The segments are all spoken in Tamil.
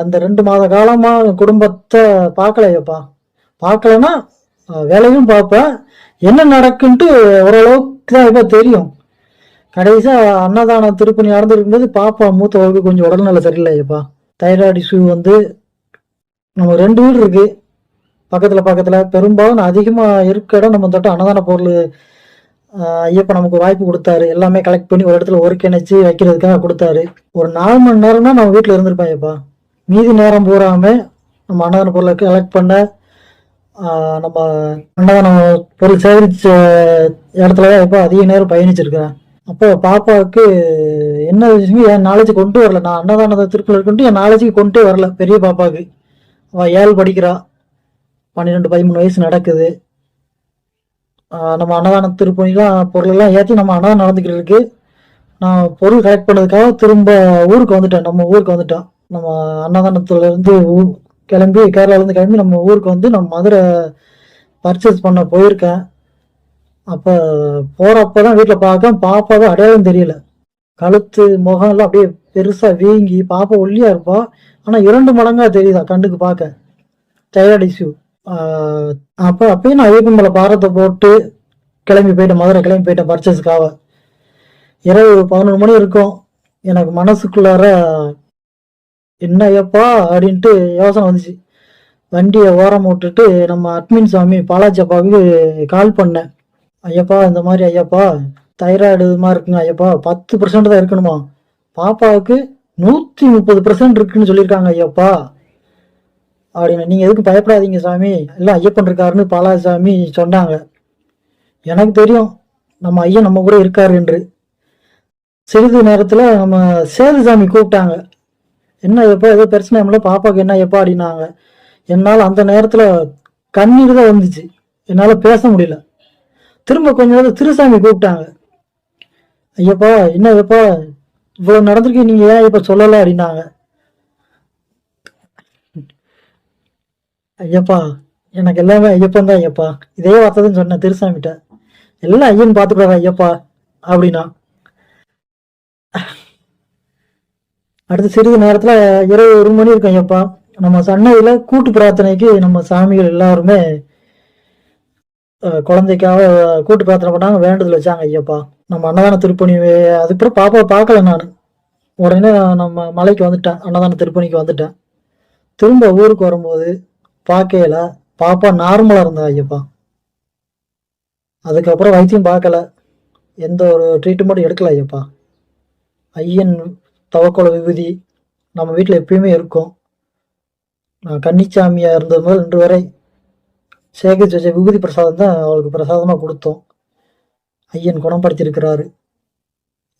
அந்த ரெண்டு மாத காலமாக குடும்பத்தை பார்க்கலையப்பா. பார்க்கலன்னா வேலையும் பார்ப்பேன். என்ன நடக்குன்ட்டு ஓரளவுக்கு தான் இப்போ தெரியும். கடைசியாக அன்னதானம் திருப்பணி நடந்திருக்கும்போது பாப்பா மூத்தவருக்கு கொஞ்சம் உடல்நல சரியில்லையப்பா. தைராய்டு சூ வந்து நம்ம ரெண்டு வீடு இருக்குது பக்கத்தில் பக்கத்தில். பெரும்பாலும் நான் இருக்க இடம் நம்ம தொட்ட அன்னதான பொருள் ஐயப்பா நமக்கு வாய்ப்பு கொடுத்தாரு. எல்லாமே கலெக்ட் பண்ணி ஒரு இடத்துல ஒருங்கிணைச்சு வைக்கிறதுக்காக கொடுத்தாரு. ஒரு நாலு மணி நேரம்னா நம்ம வீட்டில் இருந்திருப்பாங்கப்பா மீதி நேரம் பூராம நம்ம அன்னதான பொருளை கலெக்ட் பண்ண நம்ம அன்னதானம் பொருள் சேகரிச்ச இடத்துல தான் இப்போ அதிக நேரம் பயணிச்சிருக்கிறேன். அப்போ பாப்பாவுக்கு என்ன விஷயம் என் நாலேஜ் கொண்டு வரல. நான் அன்னதானத்தை திருப்பில் இருக்குன்ட்டு என் நாலேஜுக்கு கொண்டே வரல. பெரிய பாப்பாவுக்கு. அவள் ஏழு படிக்கிறா. பன்னிரெண்டு பதிமூணு வயசு நடக்குது. நம்ம அன்னதான திருப்பணிலாம் பொருளெல்லாம் ஏற்றி நம்ம அன்னதானம் நடந்துக்கிட்டு இருக்கு நான் பொருள் கலெக்ட் பண்ணதுக்காக திரும்ப ஊருக்கு வந்துட்டேன். நம்ம ஊருக்கு வந்துட்டோம். நம்ம அன்னதானத்துலேருந்து ஊ- கிளம்பி கேரளாலேருந்து கிளம்பி நம்ம ஊருக்கு வந்து நம்ம மதுரை பர்ச்சேஸ் பண்ண போயிருக்கேன். அப்போ போகிறப்ப தான் வீட்டில் பார்க்க பாப்பாவே அடையாளம் தெரியல. கழுத்து முகம் எல்லாம் அப்படியே பெருசாக வீங்கி பாப்பா ஒல்லியாக இருப்பா. ஆனால் இரண்டு மடங்காக தெரியுதா கண்ணுக்கு பார்க்க. தைராய்டு இஷ்யூ அப்போ அப்பயும் நான் ஐயப்பன் மேல பாரத்தை போட்டு கிளம்பி போயிட்டேன் மதுரை கிளம்பி போயிட்டேன் பர்ச்சேஸ்க்காக இரவு பதினொரு மணி இருக்கும். எனக்கு மனசுக்குள்ளார என்ன ஐயப்பா அப்படின்ட்டு யோசனை வந்துச்சு. வண்டியை ஓரம் விட்டுட்டு நம்ம அட்மின் சாமி பாலாஜி அப்பாவுக்கு கால் பண்ணேன். ஐயப்பா இந்த மாதிரி ஐயப்பா தைராய்டு இதுமாதிரி இருக்குங்க ஐயப்பா பத்து பர்சன்ட் தான் இருக்கணுமா? பாப்பாவுக்கு நூற்றி முப்பது பர்சன்ட் இருக்குன்னு சொல்லியிருக்காங்க ஐயப்பா. அப்படின்னு. நீங்கள் எதுக்கும் பயப்படாதீங்க சாமி. எல்லாம் ஐயப்பன் இருக்காருன்னு பாலாசாமி சொன்னாங்க. எனக்கு தெரியும் நம்ம ஐயன் நம்ம கூட இருக்காரு என்று. சிறிது நேரத்தில் நம்ம சேது சாமி கூப்பிட்டாங்க. என்ன எப்போ ஏதோ பிரச்சனை இல்லை பாப்பாவுக்கு என்ன எப்போ அப்படின்னாங்க. என்னால் அந்த நேரத்தில் கண்ணீர் தான் வந்துச்சு. என்னால் பேச முடியல. திரும்ப கொஞ்ச நேரம் திருசாமி கூப்பிட்டாங்க. ஐயப்பா என்ன ஐயப்பா இவ்வளோ நடந்திருக்கு நீங்கள் ஏன் இப்போ சொல்லலை அப்படின்னாங்க. ஐயப்பா எனக்கு எல்லாமே ஐயப்பன் தான் ஐயப்பா. இதே வார்த்தை தான் சொன்னேன் திருசாமிட்ட. எல்லாம் ஐயன் பார்த்துக்கிறாங்க ஐயப்பா அப்படின்னா. அடுத்து சிறிது நேரத்தில் இரவு ஒரு மணி இருக்கும் ஐயப்பா. நம்ம சன்னதியில கூட்டு பிரார்த்தனைக்கு நம்ம சாமிகள் எல்லாருமே குழந்தைக்காக கூட்டு பிரார்த்தனை பண்ணாங்க வேண்டுதல் வச்சாங்க ஐயப்பா. நம்ம அன்னதான திருப்பணி அதுக்கப்புறம் பாப்பா பார்க்கல நான். உடனே நம்ம மலைக்கு வந்துட்டேன் அன்னதான திருப்பணிக்கு வந்துட்டேன். திரும்ப ஊருக்கு வரும்போது பார்க்கையில பாப்பா நார்மலா இருந்தா ஐயப்பா. அதுக்கப்புறம் வைத்தியம் பார்க்கல. எந்த ஒரு ட்ரீட்மெண்ட்டும் எடுக்கல ஐயப்பா. ஐயன் தவக்கோல விபூதி நம்ம வீட்டில் எப்பயுமே இருக்கும். நான் கன்னிச்சாமியா இருந்தது முதல் இன்று வரை சேகரிச்சு வச்ச விபூதி பிரசாதம் தான் அவளுக்கு பிரசாதமா கொடுத்தோம். ஐயன் குணப்படுத்தியிருக்கிறாரு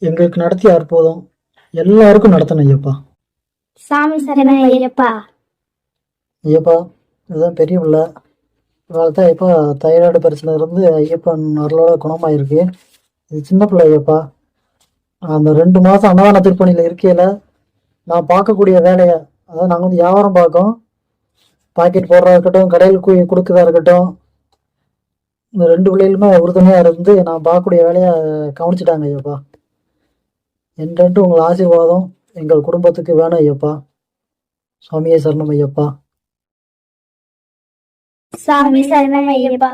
எங்களுக்கு நடத்திய அற்புதம் எல்லாருக்கும் நடத்தணும் ஐயப்பா. சாமி சரணம் ஐயப்பா. ஐயப்பா இதுதான் பெரிய பிள்ளை. இவாள் தான் இப்போ தைராய்டு பிரச்சனை இருந்து ஐயப்பன் அருளோட குணமாயிருக்கு. இது சின்ன பிள்ளை ஐயப்பா. அந்த ரெண்டு மாதம் அன்னதான திருப்பணியில் இருக்கையில் நான் பார்க்கக்கூடிய வேலையை அதாவது நாங்கள் வந்து வியாபாரம் பார்க்கோம் பாக்கெட் போடுறதா இருக்கட்டும் கடையில் கு கொடுக்குறதா இருக்கட்டும் இந்த ரெண்டு பிள்ளைகளுமே உறுதுணையாக இருந்து நான் பார்க்கக்கூடிய வேலையை கவனிச்சிட்டாங்க ஐயப்பா. என்றென்று உங்கள் ஆசீர்வாதம் எங்கள் குடும்பத்துக்கு வேணும் ஐயப்பா. சுவாமியே சரணம் ஐயப்பா. சாமி சரணம் ஐயப்பா